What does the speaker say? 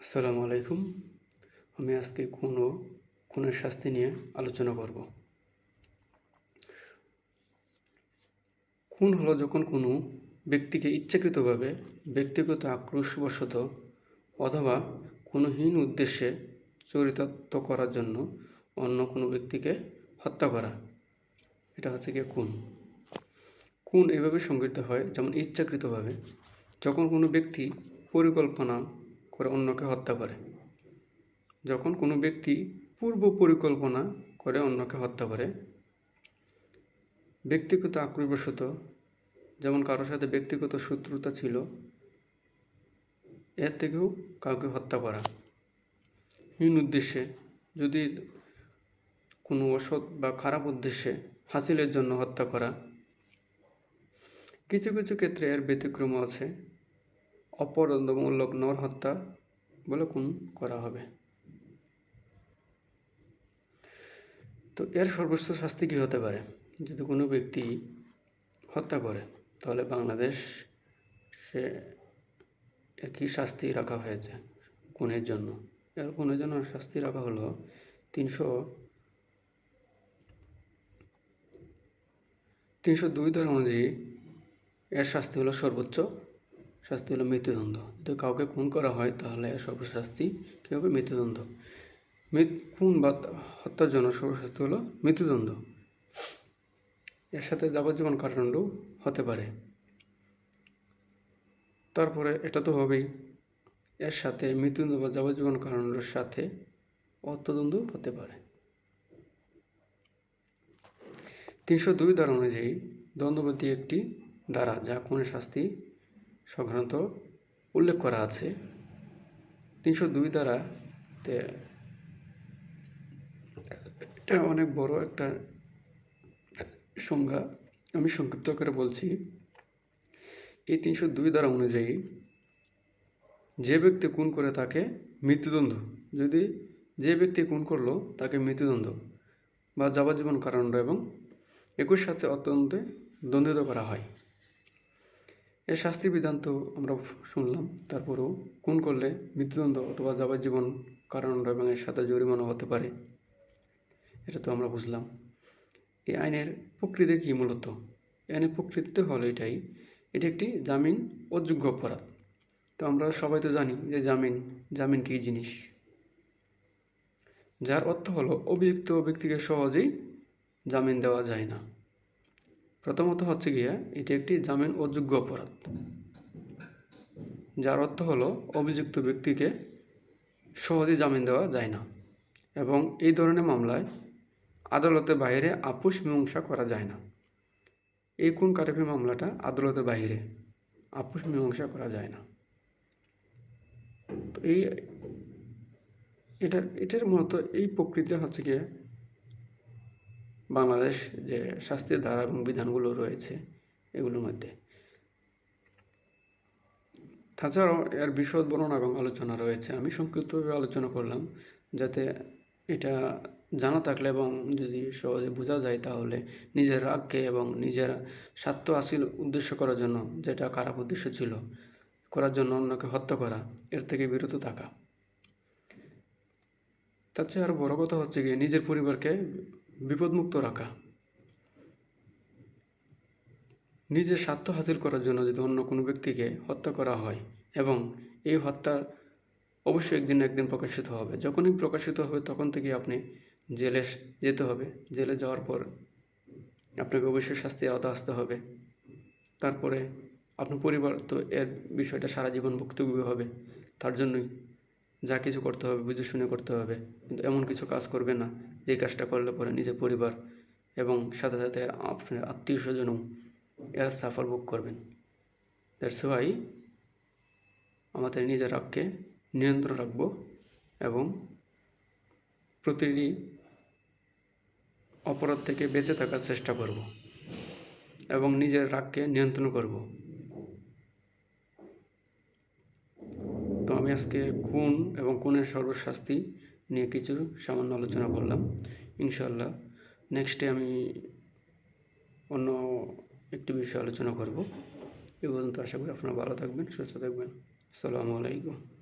আসসালামু আলাইকুম। আমি আজকে ও খুনের শাস্তি নিয়ে আলোচনা করব। খুন হলো যখন কোনো ব্যক্তিকে ইচ্ছাকৃতভাবে ব্যক্তিগত আক্রোশবশত অথবা কোনো হীন উদ্দেশ্যে চরিতার্থ করার জন্য অন্য কোনো ব্যক্তিকে হত্যা করা। এটা হচ্ছে গিয়ে খুন। খুন এভাবে সংগঠিত হয় যেমন ইচ্ছাকৃতভাবে। যখন কোনো ব্যক্তি পরিকল্পনা করে অন্যকে হত্যা করে। যখন কোনো ব্যক্তি পূর্ব পরিকল্পনা করে অন্যকে হত্যা করে, ব্যক্তিগত আক্রোশবশত, যেমন কারোর সাথে ব্যক্তিগত শত্রুতা ছিল, এর থেকেও কাউকে হত্যা করা। হীন উদ্দেশ্যে যদি কোনো অসৎ বা খারাপ উদ্দেশ্যে হাসিলের জন্য হত্যা করা। কিছু কিছু ক্ষেত্রে এর ব্যতিক্রম আছে। অপরাধমূলক নর হত্যা বলে খুন করা হবে। তো এর সর্বোচ্চ শাস্তি কী হতে পারে? যদি কোনো ব্যক্তি হত্যা করে, তাহলে বাংলাদেশ সে এর কী শাস্তি রাখা হয়েছে খুনের জন্য। এর খুনের জন্য শাস্তি রাখা হলো তিনশো তিনশো দুই ধারা অনুযায়ী এর শাস্তি হলো সর্বোচ্চ শাস্তি হলো মৃত্যুদণ্ড। যদি কাউকে খুন করা হয়, তাহলে এর সর্বোচ্চ শাস্তি কী হবে? মৃত্যুদণ্ড। খুন বা হত্যার জন্য সর্বশাস্তি হলো মৃত্যুদণ্ড। এর সাথে যাবজ্জীবন কারাদণ্ড হতে পারে। তারপরে এটা তো হবেই। এর সাথে মৃত্যুদণ্ড বা যাবজ্জীবন কারাদণ্ডের সাথে অর্থদণ্ড হতে পারে। তিনশো দুই ধারা অনুযায়ী দ্বন্দ্ববতী একটি ধারা, যা খুনের শাস্তি সংক্রান্ত উল্লেখ করা আছে। তিনশো দুই দ্বারাতে এটা অনেক বড় একটা সংজ্ঞা। আমি সংক্ষিপ্ত করে বলছি। এই তিনশো দুই দ্বারা অনুযায়ী যে ব্যক্তি খুন করে তাকে মৃত্যুদণ্ড, যদি যে ব্যক্তি খুন করল তাকে মৃত্যুদণ্ড বা যাবজ্জীবন কারাদণ্ড এবং একুশ সাথে অত্যন্ত দণ্ডিত করা হয়। এর শাস্তি বিধান তো আমরা শুনলাম। তারপরেও খুন করলে মৃত্যুদণ্ড অথবা যাবজ্জীবন কারাদণ্ড এবং এর সাথে জরিমানা হতে পারে। এটা তো আমরা বুঝলাম। এই আইনের প্রকৃতি কী মূলত? আইনের প্রকৃতিতে হলো এটাই। এটি একটি জামিন অযোগ্য অপরাধ। তো আমরা সবাই তো জানি যে জামিন জামিন কী জিনিস? যার অর্থ হলো অভিযুক্ত ব্যক্তিকে সহজেই জামিন দেওয়া যায় না। প্রথমত হচ্ছে গিয়া এটি একটি জামিন অযোগ্য অপরাধ, যার অর্থ হলো অভিযুক্ত ব্যক্তিকে সহজে জামিন দেওয়া যায় না এবং এই ধরনের মামলায় আদালতের বাইরে আপোষ মীমাংসা করা যায় না। এই কোন কারফি মামলাটা? আদালতের বাইরে আপোষ মীমাংসা করা যায় না। তো এই এটার এটার মূলত এই প্রকৃতি হচ্ছে গিয়ে বাংলাদেশ যে শাস্তির ধারা এবং বিধানগুলো রয়েছে এগুলোর মধ্যে। তাছাড়াও এর বিশদ বর্ণনা এবং আলোচনা রয়েছে। আমি সংক্ষিপ্তভাবে আলোচনা করলাম যাতে এটা জানা থাকলে এবং যদি সহজে বোঝা যায় তাহলে নিজের রাগকে এবং নিজের স্বার্থ হাসিল উদ্দেশ্য করার জন্য যেটা খারাপ উদ্দেশ্য ছিল করার জন্য অন্যকে হত্যা করা, এর থেকে বিরত থাকা। তার চেয়ে আরও বড় কথা হচ্ছে গিয়ে নিজের পরিবারকে বিপদমুক্ত রাখা। নিজের স্বার্থ হাসিল করার জন্য যদি অন্য কোনো ব্যক্তিকে হত্যা করা হয় এবং এই হত্যা অবশ্যই একদিন একদিন প্রকাশিত হবে। যখনই প্রকাশিত হবে তখন থেকে আপনি জেলে যেতে হবে। জেলে যাওয়ার পর আপনাকে অবশ্যই শাস্তি আওতা আসতে হবে। তারপরে আপনার পরিবার তো এর বিষয়টা সারা জীবন ভুক্তভোগী হবে। তার জন্যই যা কিছু করতে হবে, বুঝে শুনে করতে হবে। কিন্তু এমন কিছু কাজ করবে না। যে কাজটা করলে পরে নিজের পরিবার এবং সাথে সাথে আপনার আত্মীয় স্বজনও এরা সাফার ভোগ করবেন। দ্যাটস ওয়াই আমাদের নিজের রাগকে নিয়ন্ত্রণ রাখব এবং প্রতিটি অপরাধ থেকে বেঁচে থাকার চেষ্টা করব এবং নিজের রাগকে নিয়ন্ত্রণ করব। তো আমি আজকে খুন এবং খুনের সর্বশাস্তি নিয়ে কিছু সামান্য আলোচনা করলাম। ইনশাল্লাহ নেক্সটে আমি অন্য একটি বিষয়ে আলোচনা করব। এ পর্যন্ত আশা করি আপনারা ভালো থাকবেন, সুস্থ থাকবেন। আসসালামু আলাইকুম।